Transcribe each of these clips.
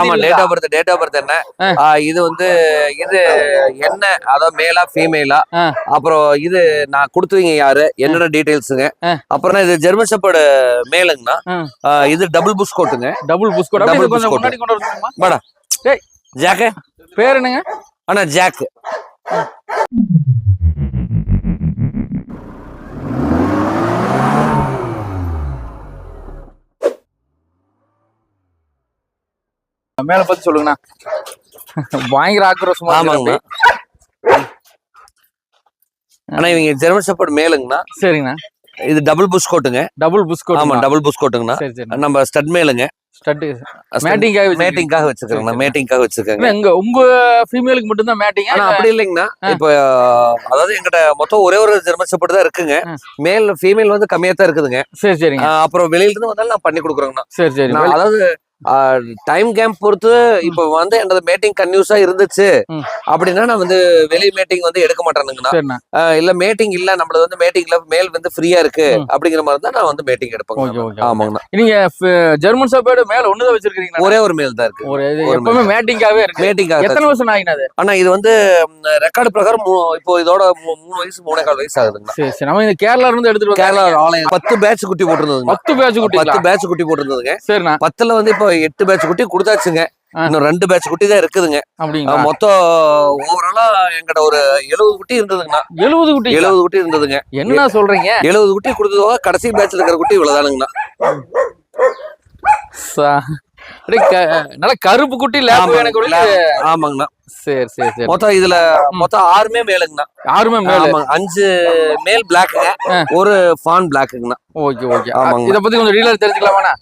ஆமா date of birth date of birth என்ன? இது வந்து இது என்ன? அதாவது மேலா ஃபீமேலா. அப்புறம் இது நான் கொடுத்துவீங்க யாரு? என்னோட டீடைல்ஸுங்க. அப்புறம் இது ஜெர்மன் ஷெப்பர்டு மேலுங்கண்ணா. இது டபுள் புஷ் கோட்டுங்க டபுள் கொண்டு வரணுமா வாடா. டேய். ஜாக்கு பேர் என்னங்க? ஆனா ஜாக் மேல பத்தி சொல்லுங்கண்ணா. பயங்கர ஆக்ரோஷமா ஆமாங்கண்ணா. ஆனா இவங்க ஜெர்மன் ஷெப்பர்டு மேலுங்கண்ணா. சரிங்கண்ணா. இது டபுள் புஷ் கோட்டுங்க. டபுள் புஸ்கோட் ஆமா டபுள் புஷ் கோட்டுங்கண்ணா. நம்ம ஸ்டட் மேலுங்க. மேட்டிங்காக. மேட்டிங்காக வச்சிருக்காங்கண்ணா மேட்டிங்காக இங்க உங்க ஃபீமேலுக்கு மட்டும் தான் மேட்டிங் ஆனா அப்படி இல்லைங்கண்ணா. இப்போ அதாவது எங்கிட்ட மொத்தம் ஒரே ஒரு ஜெர்மன் ஷெப்பர்டு தான் இருக்குங்க. மேல் ஃபீமேல் வந்து கம்மியா தான் இருக்குதுங்க. சரி சரிங்க. அப்புறம் வெளியில இருந்து வந்தாலும் நான் பண்ணி கொடுக்குறேங்கண்ணா. சரி சரி. அதாவது டைம் கேம்ப் பொறுத்து இப்போ வந்து என்னோட மேட்டிங் கன்யூஸா இருந்துச்சு. அப்படின்னா நான் வந்து வெளி மேட்டிங் வந்து எடுக்க மாட்டேனுங்கண்ணா. இல்ல மேட்டிங் இல்ல நம்மளது வந்து மேட்டிங்ல மேல் வந்து ஃப்ரீயா இருக்கு. அப்படிங்கிற மாதிரி தான் நான் வந்து மேட்டிங் ஓகே ஆமாங்கண்ணா. நீங்க ஜெர்மன் ஷெப்பர்டு மேல ஒண்ணுதான் வச்சிருக்கீங்களா ஒரே ஒரு மேல் தான் இருக்கு. ஒரு எப்பவுமே மேட்டிங்காவே இருக்கு. மேட்டிங்காக எத்தனை வருஷம் ஆகினா அது ஆனா இது வந்து ரெக்கார்டு பிரகாரம் இப்போ இதோட மூணு வயசு மூணே கால் வயசு ஆகுதுங்கண்ணா. சரி நம்ம இந்த கேரளால இருந்து எடுத்துட்டு கேரளா ஆலயம் பத்து பேட்ச் குட்டி போட்டிருந்ததுங்க பத்து பேட்ச் குட்டிங்களா பத்து பேட்ச் குட்டி போட்டிருந்ததுங்க. சரிண்ணா. பத்துல வந்து இப்போ எட்டு பேட்ச் குட்டி கொடுத்தாச்சுங்க. இன்னும் ரெண்டு பேட்ச் குட்டி தான் இருக்குதுங்க. மொத்தம் ஓவராலா எங்கிட்ட ஒரு எழுபது குட்டி இருந்ததுங்கண்ணா. எழுபது குட்டி எழுபது குட்டி இருந்ததுங்க. என்ன சொல்றீங்க? எழுபது குட்டி கொடுத்ததோட கடைசி பேட்ச்ல இருக்கிற குட்டி இவ்வளவுதானுங்கண்ணா. நல்ல கருப்பு குட்டி லேப். ஆமாங்கண்ணா. சரி சரி சரி. மொத்தம் இதுல மொத்தம் ஆறுமே மேலுங்கண்ணா. யாருமே மேல. அஞ்சு மேல் பிளாக்குங்க. ஒரு ஃபான் பிளாக்குங்கண்ணா ஓகே ஓகே. ஆமாங்க. இத பத்தி கொஞ்சம் டீலர் தெரிஞ்சுக்கலாமாண்ணா?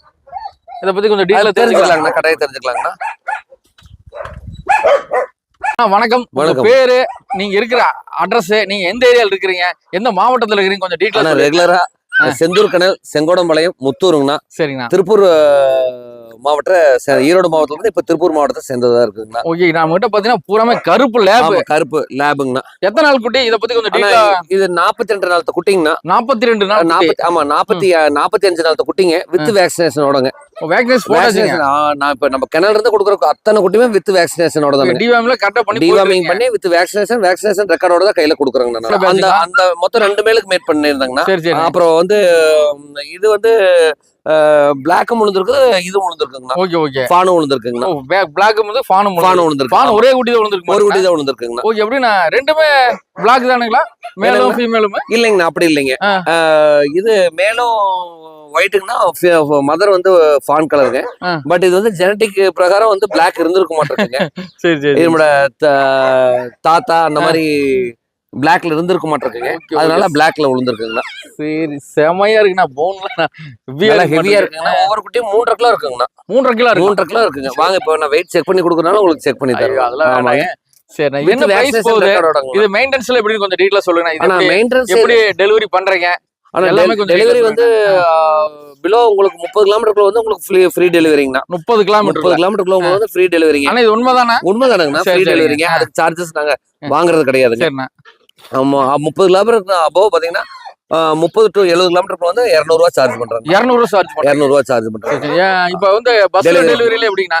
இத பத்தி கொஞ்சம் தெரிஞ்சுக்கலாம் தெரிஞ்சுக்கலாங்கண்ணா கடையை தெரிஞ்சுக்கலாங்கண்ணா. வணக்கம். உங்க. பேரு நீங்க இருக்கிற அட்ரஸ் நீங்க எந்த ஏரியால இருக்கிறீங்க? எந்த மாவட்டத்துல இருக்கிறீங்க கொஞ்சம் டீட்டெயில் ரெகுலரா செந்தூர் கனல் செங்கோடம்பாளையம் முத்தூருங்கண்ணா. சரிங்கண்ணா. திருப்பூர் மாவட்ட ஈரோடு மாவட்டத்துல இருந்து இப்ப திருப்பூர் மாவட்டத்தை சேர்ந்ததா இருக்குங்கண்ணா. ஓகே நம்ம கிட்ட பாத்தீங்கன்னா பூராமே கருப்பு லேப் கருப்பு லேபுங்கண்ணா எத்தனை நாள் குட்டி? இத பத்தி கொஞ்சம் டீட்டெயில் இது நாற்பத்தி ரெண்டு நாளத்த குட்டிங்கண்ணா. நாற்பத்தி ரெண்டு நாள். நாற்பத்தி ஆமா நாற்பத்தி நாற்பத்தி அஞ்சு நாளத்த குட்டிங்க வித் வேக்சினேஷனோடங்க வேக்சினேஷன் நான் இப்ப நம்ம கிணறு இருந்து கொடுக்குற அத்தனை குட்டியுமே வித் வேக்சினேஷனோட தான் டிவாம்ல கரெக்டா பண்ணி டிவாமிங். பண்ணி வித் வேக்சினேஷன் வேக்சினேஷன் ரெக்கார்டோட தான் கையில கொடுக்குறாங்க அந்த? அந்த மொத்தம் ரெண்டு மேலுக்கு மேட் பண்ணியிருந்தாங்கண்ணா. அப்புறம் வந்து இது வந்து பிளாக்கும் விழுந்திருக்கு இது விழுந்திருக்குங்கண்ணா ஓகே ஓகே. ஃபானும் விழுந்திருக்குங்கண்ணா ஓ பிளாக் வந்து ஃபானும் ஃபானும் விழுந்திருக்கு ஃபான் ஒரே குட்டி தான் விழுந்திருக்கு ஒரு குட்டி தான் விழுந்திருக்குங்கண்ணா ஓகே எப்படின்னா ரெண்டுமே பிளாக் தானுங்களா? மேலும்? ஃபீமேலும் இல்லைங்கண்ணா அப்படி இல்லைங்க. இது மேலும் ஒயிட்டுங்கன்னா மதர் வந்து ஃபான் கலருங்க. பட் இது வந்து ஜெனட்டிக் பிரகாரம் வந்து பிளாக் இருந்திருக்க மாட்டிருக்குங்க சரி சரி. என்னோட தாத்தா அந்த மாதிரி பிளாக்ல இருந்திருக்க மாட்டிருக்குங்க. அதனால பிளாக்ல விழுந்திருக்குங்கண்ணா சரி செமையா இருக்குண்ணா போன்ல நல்லா ஹெவியா இருக்குங்கண்ணா ஒவ்வொரு குட்டியும் மூன்றரை கிலோ இருக்குங்கண்ணா. மூன்றரை கிலோ இருக்கு மூன்றரை கிலோ இருக்குங்க. வாங்க இப்போ நான் வெயிட் செக் பண்ணி கொடுக்கறனால உங்களுக்கு செக் பண்ணி தரேன் அதெல்லாம். சரி என்ன பிரைஸ் போகுது. இது மெயின்டெனன்ஸ்ல எப்படி கொஞ்சம் டீட்டெயிலா சொல்லுங்க. இது மெயின்டெனன்ஸ் எப்படி டெலிவரி பண்றீங்க? ஆனா டெலிவரி வந்து பிலோ உங்களுக்கு முப்பது கிலோமீட்டருக்குள்ள வந்து உங்களுக்கு ஃப்ரீ ஃப்ரீ டெலிவரிங்கண்ணா முப்பது கிலோமீட்டர் முப்பது கிலோமீட்டருக்குள்ள உங்களுக்கு வந்து ஃப்ரீ டெலிவரிங்க ஆனா இது உண்மைதானே உண்மைதானுங்கண்ணா. ஃப்ரீ. டெலிவரிங்க அதுக்கு சார்ஜஸ் நாங்க வாங்குறது கிடையாதுங்க. ஆமா முப்பது கிலோமீட்டர் அபோவ் பாத்தீங்கன்னா முப்பது டு எழுபது கிலோமீட்டர் வந்து இரநூறுவா சார்ஜ் பண்றாங்க. இருநூறு சார்ஜ் இரநூறுவா சார்ஜ் பண்றாங்க. இப்ப வந்து பஸ். டெலிவரியில எப்படிங்கண்ணா?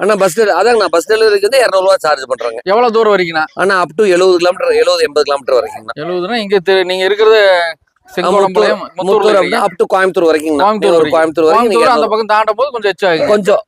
ஆனா பஸ் அதாங்கண்ணா பஸ் டெலிவரிக்கு வந்து இரநூறுவா சார்ஜ் பண்றாங்க. எவ்வளவு தூரம் வரைக்குண்ணா ஆனா அப் டு எழுபது கிலோமீட்டர் எழுபது எண்பது கிலோமீட்டர் வரைக்குங்கண்ணா எழுபதுனா இங்க நீங்க இருக்கிறது செங்கோடம்பாளையம் முத்தூர் முத்தூர் அப்படின்னா அப் டு கோயம்புத்தூர் வரைக்கும் கோயம்புத்தூர் ஒரு. கோயம்புத்தூர் வரைக்கும் கோயம்புத்தூர் அந்த நீங்க பக்கம் தாண்டும் போது கொஞ்சம் எச்சா கொஞ்சம்.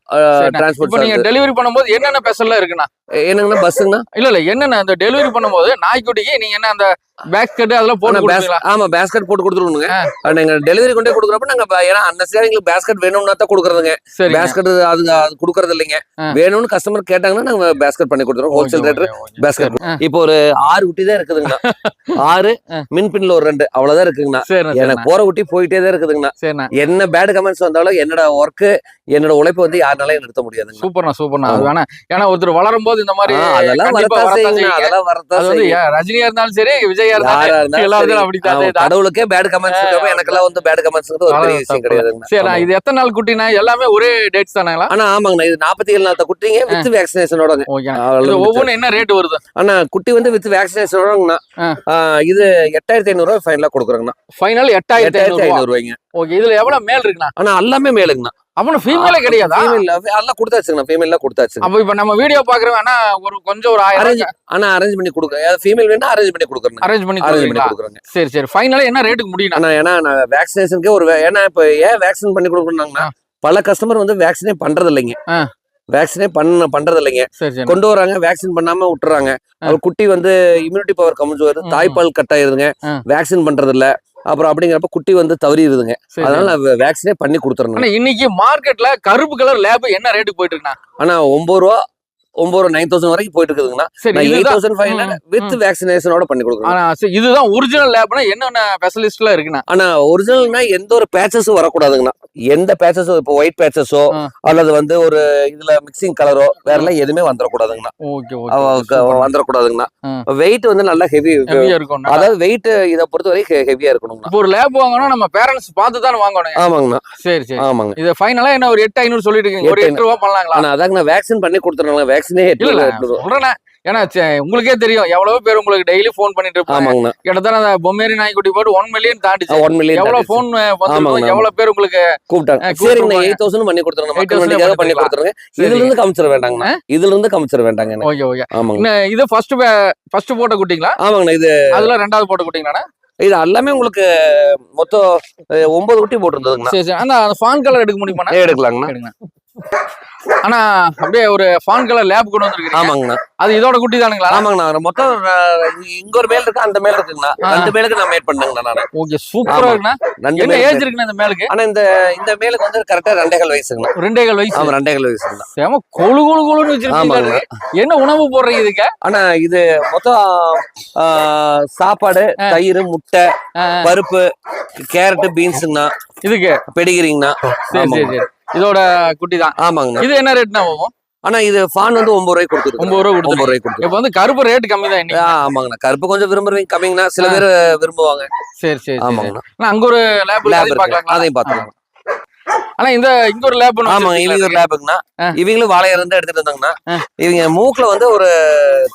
டிரான்ஸ்போர்ட் இப்ப நீங்க டெலிவரி பண்ணும்போது என்னென்ன ஸ்பெஷல்லாம் இருக்குண்ணா? என்னங்கண்ணா பஸ்ஸுங்கண்ணா இல்ல இல்ல என்னென்ன அந்த டெலிவரி பண்ணும்போது நாய்க்குட்டிக்கு நீங்க என்ன அந்த பேக் கட்டு அதெல்லாம் போட்டு ஆமா பேஸ்கட் போட்டு கொடுத்துருவோங்க. நாங்க டெலிவரி கொண்டே கொடுக்குறப்ப நாங்க ஏன்னா அந்த எங்களுக்கு பேஸ்கட் வேணும்னா தான் கொடுக்குறதுங்க. சரி பேஸ்கட் அது அது கொடுக்கறது இல்லைங்க. வேணும்னு கஸ்டமர் கேட்டாங்கன்னா நாங்க பேஸ்கட் பண்ணி கொடுத்துருவோம் ஹோல்சேல் ரேட் பேஸ்கட் இப்போ ஒரு ஆறு குட்டி தான் இருக்குதுங்கண்ணா. ஆறு ஆ. மின் பின்ல ஒரு ரெண்டு. அவ்வளவுதான் இருக்குங்கண்ணா எனக்கு போற குட்டி போயிட்டே தான் இருக்குதுங்கண்ணா. என்ன பேட் கமெண்ட்ஸ் வந்தாலும் என்னோட ஒர்க் என்னோட உழைப்பு வந்து யாருனாலையும் நிறுத்த முடியாதுங்க சூப்பர்ண்ணா சூப்பர்ண்ணா. வேணா ஏன்னா ஒருத்தர் வளரும் போது இந்த மாதிரி அதெல்லாம். அதெல்லாம் ரஜினியா இருந்தாலும் சரி விஜயா இருந்தாலும் எல்லாரும். அப்படித்தான்? கடவுளுக்கே பேட் கமெண்ட்ஸ் இருக்கப்ப எனக்கெல்லாம் வந்து பேட் கமெண்ட்ஸ் ஒரு பெரிய விஷயம். கிடையாதுங்க சரிண்ணா. இது எத்தனை நாள் குட்டினா எல்லாமே ஒரே டேட்ஸ் தானுங்களா? ஆனா ஆமாங்கண்ணா இது நாற்பத்தி ஏழு நாள் குட்டிங்க வித் வித்து. ஒவ்வொன்றும் என்ன ரேட் வருது? ஆனா குட்டி வந்து வித் வேக்சினேஷனோடங்கண்ணா இது எட்டாயிரத்தி ஐநூறு ரூபாய் ஃபைனலா கொடுக்குறோங்கண்ணா. ஃபைனல் எட்டாயிரத்தி ஐநூறு ரூபாய்ங்க. ஓகே இதுல எவ்வளவு மேல் இருக்குண்ணா? ஆனா எல்லாமே மேலுங்கண்ணா. அப்ப ஃபீமேலே கிடையாதா? ஃபீமேல் எல்லாம் கொடுத்தாச்சுங்கண்ணா ஃபீமேல்லாம் கொடுத்தாச்சுங்க. அப்ப இப்ப நம்ம வீடியோ பாக்குறவன் ஆனா ஒரு கொஞ்சம் ஒரு அரேஞ்ச் ஆனா அரேஞ்ச் பண்ணி கொடுக்குறேன். ஃபீமேல் வேணா அரேஞ்ச் பண்ணி கொடுக்குறேன் அரேஞ்ச் பண்ணி அரேஞ்ச் பண்ணி கொடுக்குறேங்க. சரி சரி. ஃபைனலா என்ன ரேட்டுக்கு முடியும் ஏன்னா நான் வேக்சினேஷனுக்கே ஒரு ஏன்னா இப்போ ஏன் வேக்சின் பண்ணி கொடுக்கணும்னாங்கன்னா பல கஸ்டமர் வந்து வேக்சினே பண்றது இல்லைங்க. வேக்சினே பண்ண பண்றது இல்லைங்க கொண்டு வராங்க வேக்சின் பண்ணாம விட்டுறாங்க. குட்டி வந்து இம்யூனிட்டி பவர் கம்மிச்சு வருது தாய்ப்பால் கட் ஆயிருதுங்க. வேக்சின் பண்றது இல்ல அப்புறம் அப்படிங்கிறப்ப குட்டி வந்து தவறிடுதுங்க அதனால நான் வேக்சினே பண்ணி கொடுத்துறேன் இன்னைக்கு மார்க்கெட்ல கருப்பு கலர் லேப் என்ன ரேட்டுக்கு போயிட்டு இருக்குண்ணா? ஆனா ஒன்பது ரூபா ஒன்பது நைன் தௌசண்ட் வரைக்கும் போயிட்டு நான் eight thousand five hundred with வேக்சினேஷனோட பண்ணி சரி, இதுதான் ஒரிஜினல் லேப்னா என்னென்ன ஸ்பெஷலிஸ்ட்லாம் இருக்குண்ணா? ஆனா ஒரிஜினல்னா எந்த ஒரு பேச்சஸும் வரக்கூடாதுங்கண்ணா. எந்த பேச்சஸும் இப்போ ஒயிட் பேச்சஸோ. அல்லது வந்து ஒரு இதுல மிக்சிங் கலரோ வேற எல்லாம் எதுவுமே வந்துடக்கூடாதுங்கண்ணா. வந்துடக்கூடாதுங்கண்ணா. வெயிட் வந்து நல்லா ஹெவி இருக்கும். அதாவது வெயிட் இதை பொறுத்த வரைக்கும் ஹெவியா இப்போ ஒரு லேப் வாங்கணும் நம்ம பேரண்ட்ஸ் பார்த்து தானே வாங்கணும். ஆமாங்கண்ணா. சரி சரி. ஆமாங்க. இது ஃபைனலா என்ன ஒரு எட்டு ஐநூறு சொல்லிட்டு இருக்கீங்க. ஒரு எட்டு ரூபா பண்ணலாங்களா? அதாங்க வேக்சின் பண்ணி கொடுத்துறேன் வேக்சினே சொல்றேன். ஏன்னா உங்களுக்கே தெரியும். எவ்வளவு பேர் உங்களுக்கு டெய்லி ஃபோன் பண்ணிட்டு இருப்பாங்க. கிட்டத்தட்ட பொம்மேரி நாய்க்குட்டி போட்டு ஒன் மில்லியன் தாண்டிச்சு. ஒன் மில்லியன் எவ்வளவு ஆமாங்க. எவ்வளவு பேர் உங்களுக்கு கூப்பிட்டாங்க. சரிங்க கூப்பிட்டுருவாங்க. எயிட் தௌசண்ட் பண்ணி கொடுத்துறேன். 8,000 மக்கள் வண்டிக்காக பண்ணி கொடுத்துருங்க. சரி. இதுல இருந்து காமிச்சிட வேண்டாங்கண்ணா. இதுல இருந்து காமிச்சிட வேண்டாங்க. Okay okay. ஆமாங்க இது ஃபர்ஸ்ட் ஃபர்ஸ்ட் போட்ட குட்டிங்களா? ஆமாங்கண்ணா இது அதுல ரெண்டாவது போட்ட குட்டிங்களா இது எல்லாமே உங்களுக்கு மொத்தம் ஒன்பது குட்டி போட்டிருந்ததுங்கண்ணா. சரி சரி. அந்த ஃபான் கலர் எடுக்க முடியுமாண்ணா? ஏ, எடுக்கலாங்கண்ணா ஆனா அப்படியே ஒரு ஃபான் கலர் லேப் கொண்டு வந்திருக்கீங்க ஆமாங்கண்ணா. அது இதோட குட்டி தானுங்களா? ஆமாங்கண்ணா மொத்தம் இங்க ஒரு மேல் இருக்கு அந்த மேல் இருக்குங்கண்ணா. ரெண்டு மேலுக்கு நான் மேட் பண்ணேங்கண்ணா நானு. ஓகே சூப்பரா. இருக்குண்ணா. ரெண்டு என்ன ஏஜ் இருக்குண்ணா இந்த மேலுக்கு? ஆனா இந்த இந்த மேலுக்கு வந்து கரெக்டா ரெண்டேகால் வயசுங்கண்ணா. ரெண்டே கால் வயசு. ஆமா ரெண்டேகால் வயசுங்கண்ணா. செம கொழு கொழு கொழுன்னு வச்சிருக்கீங்க என்ன உணவு போடுறீங்க இதுக்கு? ஆனா இது மொத்தம் சாப்பாடு. தயிர் முட்டை பருப்பு கேரட் பீன்ஸுங்கண்ணா. இதுக்கு? பெடிகிரிங்கண்ணா. சரி சரி சரி. இதோட குட்டி தான் ஆமாங்கண்ணா இது என்ன ரேட்னா போகும்? ஆனா இது ஃபான் வந்து ஒன்பது ரூபாய்க்கு கொடுத்துருக்கு. ஒன்பது ரூபா கொடுத்து ஒன்பது ரூபாய்க்கு கொடுத்துருக்கு. இப்ப வந்து கருப்பு ரேட் கம்மி தான் ஆமாங்கண்ணா கருப்பு கொஞ்சம் விரும்புறவங்க கம்மிங்கண்ணா சில. பேர் விரும்புவாங்க. சரி சரி ஆமாங்கண்ணா அங்க ஒரு லேப் லேப் அதையும் பார்த்துக்கலாம். ஆனா இந்த இங்க ஒரு லேப் ஆமாங்க இவங்க ஒரு லேபுங்கண்ணா. இவங்களும் வாழை இருந்து எடுத்துட்டு வந்தாங்கண்ணா. இவங்க மூக்குல வந்து ஒரு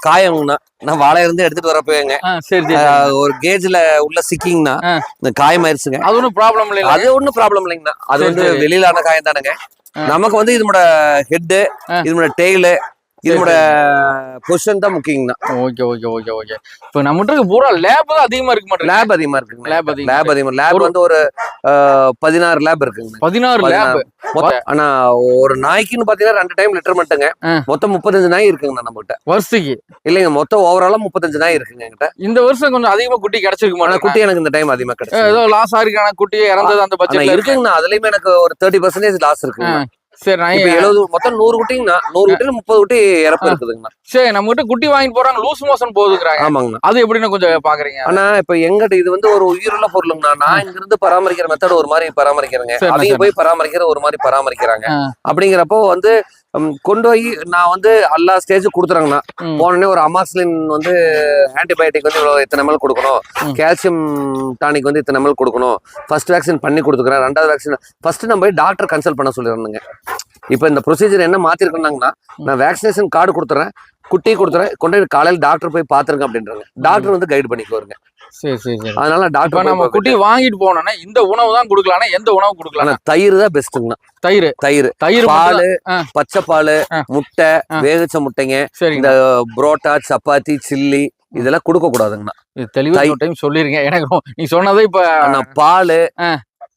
காயங்கண்ணா நான் வாழை இருந்து எடுத்துட்டு வரப்போங்க சரி சரி ஒரு கேஜ்ல உள்ள சிக்கிங்கண்ணா. இந்த காயம் ஆயிருச்சுங்க அது ஒன்றும் ப்ராப்ளம் இல்லை அது ஒண்ணும் ப்ராப்ளம் இல்லைங்கண்ணா அது வந்து. வெளியிலான காயம் தானுங்க. நமக்கு வந்து இதனோட ஹெட்டு ஆ. இதனோட டெய்லு இதனோட பொசிஷன் தான் முக்கியங்கண்ணா ஓகே ஓகே ஓகே ஓகே. இப்போ நம்மகிட்ட பூரா லேப் தான் அதிகமா இருக்க மாட்டேங்குது. லேப் அதிகமா இருக்குங்க. லேப் அதிகம் லேப் அதிகமா லேப் வந்து ஒரு பதினாறு லேப் இருக்குங்க. பதினாறு லேப் ஆனா ஒரு நாய்க்குன்னு பாத்தீங்கன்னா ரெண்டு டைம் லிட்டர் மட்டுங்க. மொத்தம் முப்பத்தஞ்சு நாய் இருக்குங்கண்ணா நம்ம கிட்ட வருஷத்துக்கு? இல்லைங்க மொத்தம் ஓவராலா முப்பத்தஞ்சு நாய் இருக்குங்க என்கிட்ட. இந்த வருஷம் கொஞ்சம் அதிகமா குட்டி கிடைச்சிருக்க ஆனா மாட்டேங்குது. குட்டி எனக்கு இந்த டைம் அதிகமா கிடைச்சு ஏதோ லாஸ் ஆயிருக்கான குட்டி இறந்தது அந்த இருக்கு. இருக்குங்கண்ணா. அதுலயுமே எனக்கு ஒரு தேர்ட்டி பர்சன்டேஜ் லாஸ் இருக்குங்க சரி நான் எழுபது மொத்தம் நூறு குட்டிங்கண்ணா நூறு குட்டில முப்பது குட்டி இறப்பு இருக்குதுங்கண்ணா. சரி நம்ம கிட்ட குட்டி வாங்கிட்டு போறாங்க லூஸ் மோஷன் போகுதுங்கிறாங்க ஆமாங்கண்ணா. அது எப்படின்னு கொஞ்சம் பாக்குறீங்க? ஆனா இப்ப எங்கிட்ட இது வந்து ஒரு உயிருள்ள பொருளுங்கண்ணா. நான் இங்க இருந்து பராமரிக்கிற மெத்தட் ஒரு மாதிரி பராமரிக்கிறேங்க. சரிண்ணா. போய் பராமரிக்கிற ஒரு மாதிரி பராமரிக்கிறாங்க. அப்படிங்கிறப்போ வந்து கொண்டு போய் நான் வந்து எல்லா ஸ்டேஜும் கொடுத்துறாங்கண்ணா. போனோடனே ஒரு அமாஸ்லின் வந்து ஆன்டிபயோட்டிக் வந்து இவ்வளவு இத்தனை ml கொடுக்கணும். கால்சியம் டானிக் வந்து இத்தனை ml கொடுக்கணும். ஃபர்ஸ்ட் வேக்சின் பண்ணி கொடுத்துக்கிறேன். ரெண்டாவது வேக்சின் ஃபர்ஸ்ட் நம்ம போய் டாக்டர் கன்சல்ட் பண்ண சொல்லிடுறேங்க இப்போ இந்த ப்ரொசீஜர் என்ன மாத்திருக்கேன்னாங்கன்னா நான் வேக்சினேஷன் கார்டு கொடுத்துறேன் குட்டி கொடுத்துறேன் கொண்டு காலையில் டாக்டர் போய் பாத்துருங்க அப்படின்றாங்க. டாக்டர் வந்து கைடு பண்ணிக்குவாருங்க சரி சரி சரி. அதனால டாக்டர் நம்ம குட்டி வாங்கிட்டு போனோம்னா இந்த உணவு தான் கொடுக்கலாம்னா எந்த உணவு கொடுக்கலாம் தயிர் தான் பெஸ்ட்டுங்கண்ணா தயிர். தயிர். தயிர் பால். பச்சை பால். முட்டை. வேகச்ச முட்டைங்க இந்த புரோட்டா சப்பாத்தி சில்லி இதெல்லாம் கொடுக்க கூடாதுங்கண்ணா. தெளிவா டைம் சொல்லிருங்க. எனக்கு நீ சொன்னதே இப்ப ஆனா பால்.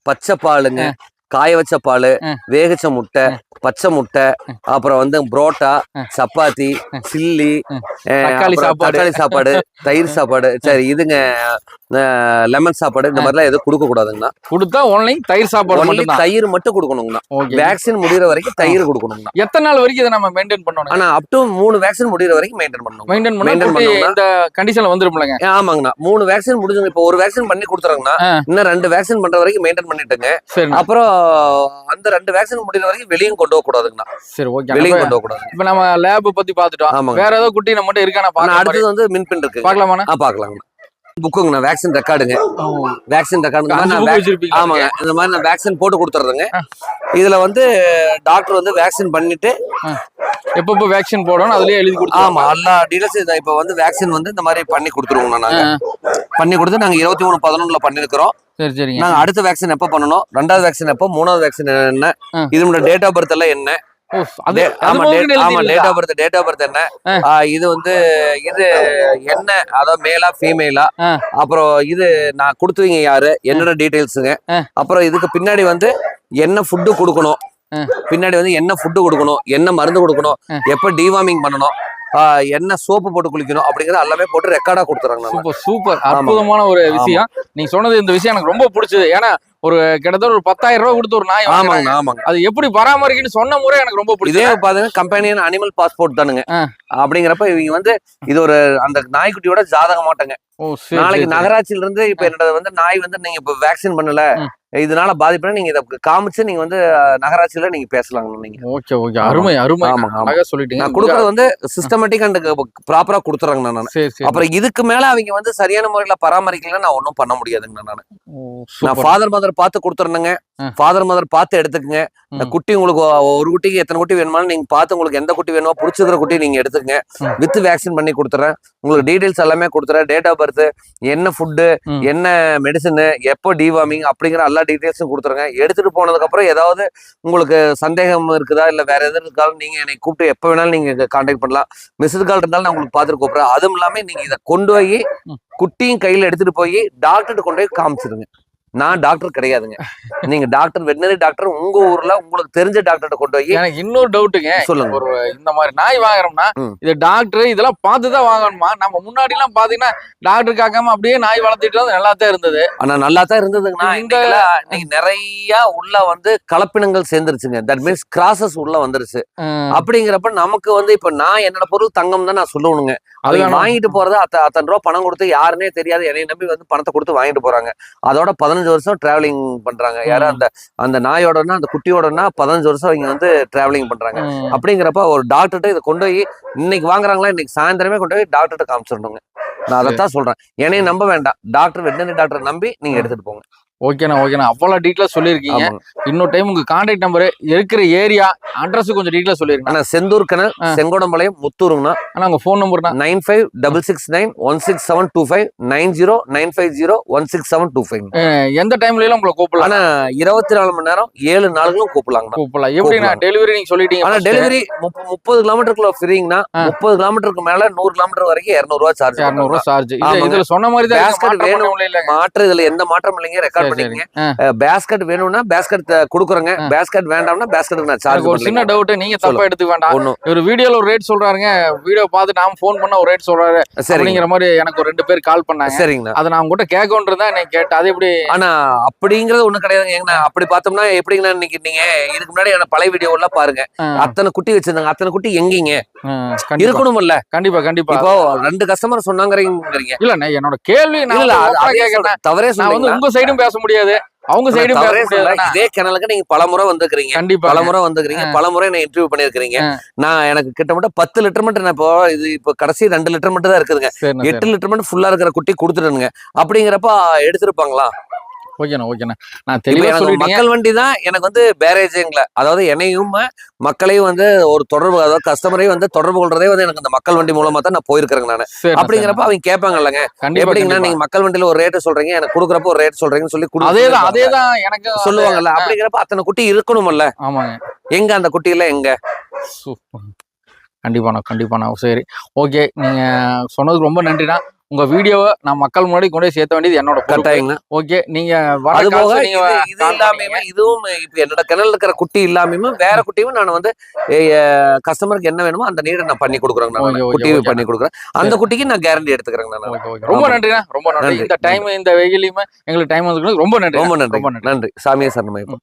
பச்சை பாலுங்க காய வச்ச பால். வேகச்ச முட்டை பச்சை முட்டை அப்புறம் வந்து புரோட்டா. சப்பாத்தி சில்லி தக்காளி சாப்பாடு. தயிர் சாப்பாடு. சரி இதுங்க லெமன் சாப்பாடு இந்த மாதிரிலாம் எதுவும் கொடுக்க கூடாதுங்கண்ணா. கொடுத்தா ஒன்லி தயிர் சாப்பாடு ஒன்லி தயிர் மட்டும் கொடுக்கணுங்கண்ணா. வேக்சின் முடியிற வரைக்கும் தயிர் கொடுக்கணுங்கண்ணா. எத்தனை நாள் வரைக்கும் இதை நம்ம மெயின்டைன் பண்ணணும்? ஆனா அப் டு மூணு வேக்சின் முடியிற வரைக்கும் மெயின்டைன் பண்ணணும் மெயின்டைன் பண்ணா maintain குட்டி பண்ணோம்னா- இந்த கண்டிஷன்ல வந்துருமில்லங்க ஆமாங்கண்ணா. மூணு வேக்சின் முடிஞ்சுங்க இப்போ ஒரு வேக்சின் பண்ணி கொடுத்துறாங்கண்ணா. இன்னும் ரெண்டு வேக்சின் பண்ற வரைக்கும் மெயின்டைன் பண்ணிட்டுங்க. அப்புறம் அந்த ரெண்டு வேக்சின் முடிகிற வரைக்கும் வெளியும் கொண்டு போக கூடாதுங்கண்ணா. சரி ஓகே. வெளியும் கொண்டு போக கூடாது. இப்ப நம்ம லேப் பத்தி பாத்துட்டோம் ஆமாங்க. வேற ஏதோ குட்டி நம்ம இருக்கானா ஆனா பாக்கலாம் அடுத்தது வந்து மின்பின் இருக்கு. பாக்கலாமாண்ணா ஆ பாக்கலாங்கண்ணா புக்குங்கண்ணா வேக்சின் ரெக்கார்டுங்க வேக்சின் ரெக்கார்டு ஆமாங்க. இந்த மாதிரி நான் வேக்சின் போட்டு கொடுத்துட்றேங்க. இதுல வந்து டாக்டர் வந்து வேக்சின் பண்ணிட்டு எப்பப்போ வேக்சின் போடணும் அதுலயே எழுதி கொடுத்து ஆமா எல்லா டீலர்ஸ் இப்போ வந்து வேக்சின் வந்து இந்த மாதிரி பண்ணி கொடுத்துருவோங்கண்ணா நாங்க. பண்ணி கொடுத்து நாங்க இருபத்தி மூணு பதினொன்னுல பண்ணிருக்கிறோம். சரி சரிங்க. நாங்க அடுத்த வேக்சின் எப்ப பண்ணணும்? ரெண்டாவது வேக்சின் எப்போ? மூணாவது வேக்சின் என்ன? ஆ. இதோட டேட் ஆஃப் பர்த் எல்லாம் என்ன? ஆமா? Date of birth date of birth என்ன? இது வந்து இது என்ன? அதாவது மேலா ஃபீமேலா. அப்புறம் இது நான் கொடுத்துவீங்க யாரு? என்னோட டீடைல்ஸுங்க. அப்புறம் இதுக்கு பின்னாடி வந்து என்ன ஃபுட்டு கொடுக்கணும். பின்னாடி வந்து என்ன ஃபுட்டு கொடுக்கணும்? என்ன மருந்து கொடுக்கணும். எப்ப டிவார்மிங் பண்ணணும்? என்ன சோப்பு போட்டு குளிக்கணும் அப்படிங்கறது எல்லாமே போட்டு ரெக்கார்டா கொடுத்துறாங்க சூப்பர் சூப்பர். அற்புதமான ஒரு விஷயம். நீங்க சொன்னது இந்த விஷயம் எனக்கு ரொம்ப பிடிச்சது. ஏன்னா ஒரு கிட்டத்தட்ட ஒரு பத்தாயிரம் ரூபாய் கொடுத்து ஒரு நாய் ஆமாங்க ஆமாங்க. அது எப்படி பராமரிக்கணும்னு சொன்ன முறை எனக்கு ரொம்ப இதே பிடிச்சது பாத்தீங்கன்னா கம்பெனியன் அனிமல் பாஸ்போர்ட் தானுங்க. அப்படிங்கிறப்ப இவங்க வந்து இது ஒரு அந்த நாய்க்குட்டியோட ஜாதக மாட்டங்க. நாளைக்கு. நகராட்சியில இருந்து இப்ப என்னோட வந்து நாய் வந்து நீங்க இப்ப வேக்சின் பண்ணல. இதனால பாதிப்புனா நீங்க இதை காமிச்சு நீங்க வந்து நகராட்சியில நீங்க பேசலாங்க நீங்க ஓகே ஓகே அருமை அருமை ஆமா. அழகா சொல்லிட்டீங்க நான் கொடுக்கறது வந்து சிஸ்டமேட்டிக் அண்ட் ப்ராப்பரா கொடுத்துறாங்க நான் அப்புறம் இதுக்கு மேல அவங்க வந்து சரியான முறையில பராமரிக்கல நான் ஒன்றும் பண்ண முடியாதுங்க நான் நான். ஃபாதர் மதர் பார்த்து கொடுத்துறேனுங்க ஆ. ஃபாதர் மதர் பார்த்து எடுத்துக்கங்க. குட்டி உங்களுக்கு ஒரு குட்டிக்கு எத்தனை குட்டி வேணுமாலும் நீங்க பார்த்து உங்களுக்கு எந்த குட்டி வேணுமோ பிடிச்சிருக்கிற குட்டி நீங்க எடுத்துக்கங்க. வித் வேக்சின் பண்ணி கொடுத்துறேன் உங்களுக்கு டீடைல்ஸ் எல்லாமே கொடுத்துறேன் டேட் ஆஃப் பர்த் என்ன ஃபுட்டு. என்ன மெடிசன் எப்போ டிவார்மிங் அப்படிங்கிற எல்லா டீடைல்ஸும் கொடுத்துருங்க. எடுத்துட்டு போனதுக்கு அப்புறம் ஏதாவது உங்களுக்கு சந்தேகம் இருக்குதா? இல்ல வேற எது இருக்காலும் நீங்க என்னை கூப்பிட்டு எப்போ வேணாலும் நீங்க கான்டாக்ட் பண்ணலாம். மிஸ்டு கால் இருந்தாலும் நான் உங்களுக்கு பார்த்துட்டு கூப்பிடுறேன். அதுவும் இல்லாம நீங்க இதை கொண்டு போய். குட்டியும் கையில எடுத்துட்டு போய் டாக்டர்கிட்ட கொண்டு போய் காமிச்சிருங்க. நான் டாக்டர் கிடையாதுங்க. நீங்க டாக்டர் வெட்டினரி டாக்டர் உங்க ஊர்ல உங்களுக்கு தெரிஞ்ச டாக்டர்கிட்ட கொண்டு போய் எனக்கு இன்னொரு டவுட்டுங்க சொல்லுங்க. ஒரு இந்த மாதிரி நாய் வாங்குறோம்னா. இது டாக்டர் இதெல்லாம் பார்த்து தான் வாங்கணுமா? நம்ம முன்னாடி எல்லாம் பாத்தீங்கன்னா டாக்டர் காக்காம அப்படியே நாய் வளர்த்திட்டு நல்லா தான் இருந்தது. ஆனா நல்லா தான் இருந்ததுங்கண்ணா இந்த- இன்னைக்கு நிறைய உள்ள வந்து கலப்பினங்கள் சேர்ந்துருச்சுங்க. தட் மீன்ஸ் கிராசஸ் உள்ள வந்துருச்சு. அப்படிங்கிறப்ப நமக்கு வந்து இப்ப நான் என்னோட பொருள் தங்கம் தான் நான் சொல்லுவணுங்க அது. வாங்கிட்டு போறது அத்த அத்தனை ரூபா பணம் கொடுத்து யாருன்னே தெரியாது என்னை நம்பி வந்து பணத்தை கொடுத்து வாங்கிட்டு போறாங்க. அதோட பதினஞ்சு வருஷம் டிராவலிங் பண்றாங்க யாரும். அந்த அந்த நாயோடனா அந்த குட்டியோடனா பதினஞ்சு வருஷம் அவங்க வந்து டிராவலிங் பண்றாங்க. அப்படிங்கிறப்ப ஒரு டாக்டர்கிட்ட இதை கொண்டு போய் இன்னைக்கு வாங்குறாங்களா இன்னைக்கு சாயந்தரமே கொண்டு போய் டாக்டர்கிட்ட காமிச்சிடணுங்க நான் அதைத்தான் சொல்றேன். என்னையும் நம்ப வேண்டாம். டாக்டர் வெட்டினரி டாக்டர் நம்பி நீங்க எடுத்துட்டு போங்க. ஓகேண்ணா ஓகேண்ணா அவ்வளவு டீட்டெயிலா சொல்லியிருக்கீங்க. இன்னொரு டைம் உங்க கான்டாக்ட் நம்பர் இருக்கிற ஏரியா அட்ரஸ் கொஞ்சம் டீட்டெயிலா சொல்லிருங்க. ஆனா செந்தூர் கனல் ஆ. செங்கோடம்பாளையம் முத்தூருங்கண்ணா. ஆனா உங்க phone நம்பர்னா nine five double six nine one six seven two five nine zero nine five zero one six seven two five. எந்த டைம்ல எல்லாம் உங்களை கூப்பிடலாம்? ஆனா இருபத்தி நாலு மணி நேரம் ஏழு நாளுங்களும் கூப்பிடலாங்கண்ணா. கூப்பிடலாம். எப்படிண்ணா. டெலிவரி நீங்க சொல்லிட்டீங்க ஆனா first. டெலிவரி முப்பது கிலோமீட்டருக்குள்ள ஃப்ரீங்கண்ணா. முப்பது கிலோமீட்டருக்கு மேல நூறு கிலோமீட்டர் வரைக்கும் இருநூறு ரூபா சார்ஜ் இருநூறு ரூபாய் சார்ஜ். இதுல சொன்ன மாதிரி தான் மாற்றம் வேணும். முடியல மாற்று இதுல எந்த மாற்றம் இல்லைங்க. ரெக்கார்ட். பண்ணிக்கங்க. பேஸ்கட் வேணும்னா பேஸ்கட் கொடுக்குறேங்க. பேஸ்கட் வேண்டாம்னா பேஸ்கட்டுக்கு நான் சார்ஜ் எனக்கு ஒரு சின்ன டவுட் நீங்க தப்பா. எடுத்துக்க வேண்டாம். இவர் வீடியோல ஒரு ரேட் சொல்றாருங்க. வீடியோ பார்த்து நாம ஃபோன் பண்ண ஒரு ரேட் சொல்றாரு. சரிங்க. அப்படிங்கிற மாதிரி எனக்கு ஒரு ரெண்டு பேர் கால் பண்ணாங்க. சரிங்கண்ணா அதை நான் உங்ககிட்ட கேட்கன்றதா நீங்க கேட்டு அது எப்படி? ஆனா அப்படிங்கறது ஒண்ணு கிடையாதுங்க. ஏங்கண்ணா அப்படி பார்த்தோம்னா எப்படிங்கண்ணா இன்னைக்கு நீங்க இதுக்கு முன்னாடி என்ன பழைய வீடியோ எல்லாம் பாருங்க. அத்தனை குட்டி வச்சிருந்தாங்க. அத்தனை குட்டி எங்கீங்க? கண்டிப்பா. இருக்கணும்ல கண்டிப்பா கண்டிப்பா. இப்போ ரெண்டு கஸ்டமர் சொன்னாங்கிறீங்க இல்ல என்னோட கேள்வி நான். தவறே நான் வந்து உங்க சைடும் பேச முடியாது. அவங்க சைடும் பேச. முடியாது. இதே கிணலுக்கு நீங்க பல முறை வந்துக்கிறீங்க கண்டிப்பா. பல முறை வந்துக்கிறீங்க பல முறை நான் இன்டர்வியூ பண்ணிருக்கீங்க. நான் எனக்கு கிட்டத்தட்ட பத்து லிட்டர் மட்டும் நான் இப்போ இது இப்போ கடைசி ரெண்டு லிட்டர் மட்டும் தான் இருக்குதுங்க எட்டு லிட்டர் மட்டும் ஃபுல்லா இருக்கிற குட்டி கொடுத்துடுங்க. அப்படிங்கிறப்ப எடுத்திருப்பாங்களா? ஓகேண்ணா ஓகேண்ணா நான் இப்ப தெளிவா எனக்கு சொல்லிட்டீங்க. மக்கள் வண்டி தான் எனக்கு வந்து பேரேஜுங்கள அதாவது என்னையும் மக்களையும் வந்து ஒரு தொடர்பு அதாவது கஸ்டமரையும் வந்து தொடர்பு கொள்றதே வந்து எனக்கு இந்த மக்கள் வண்டி மூலமா தான் நான் போயிருக்கிறேங்க நான். அப்படிங்கிறப்ப அவங்க கேட்பாங்கல்லங்க எப்படிங்கன்னா. நீங்க மக்கள் வண்டியில ஒரு ரேட்டு சொல்றீங்க எனக்கு கொடுக்குறப்ப ஒரு ரேட் சொல்றீங்கன்னு சொல்லி குடு- அதேதான் சொல்லுவாங்க. அதேதான் எனக்கு சொல்லுவாங்கல்ல அப்படிங்கிறப்ப அத்தனை குட்டி இருக்கணும்ல ஆமாங்க. எங்க அந்த குட்டியில எங்க? கண்டிப்பாண்ணா கண்டிப்பாண்ணா. சரி ஓகே நீங்க சொன்னதுக்கு ரொம்ப நன்றிண்ணா. உங்க வீடியோவை நான் மக்கள் முன்னாடி கொண்டு போய் சேர்த்த வேண்டியது என்னோட கட்டாயங்க. ஓகே நீங்க அது போக நீங்க இது இது call இல்லாம பண்ணீங்க. இதுவும் இப்ப என்னோட கிணல் இருக்கிற குட்டி இல்லாம வேற குட்டியும் நான் வந்து கஸ்டமருக்கு என்ன வேணுமோ அந்த நீடை நான் பண்ணி கொடுக்குறேங்க ஓகே, நான். ஓகே, குட்டி. பண்ணி கொடுக்குறேன். அந்த குட்டிக்கு நான் கேரண்டி எடுத்துக்கிறேங்க. ரொம்ப. நன்றிண்ணா. ரொம்ப நன்றி. இந்த டைம் இந்த வெயிலையுமே எங்களுக்கு டைம் வந்து ரொம்ப நன்றி. ரொம்ப நன்றி. ரொம்ப நன்றி. சாமியே சரணமயம்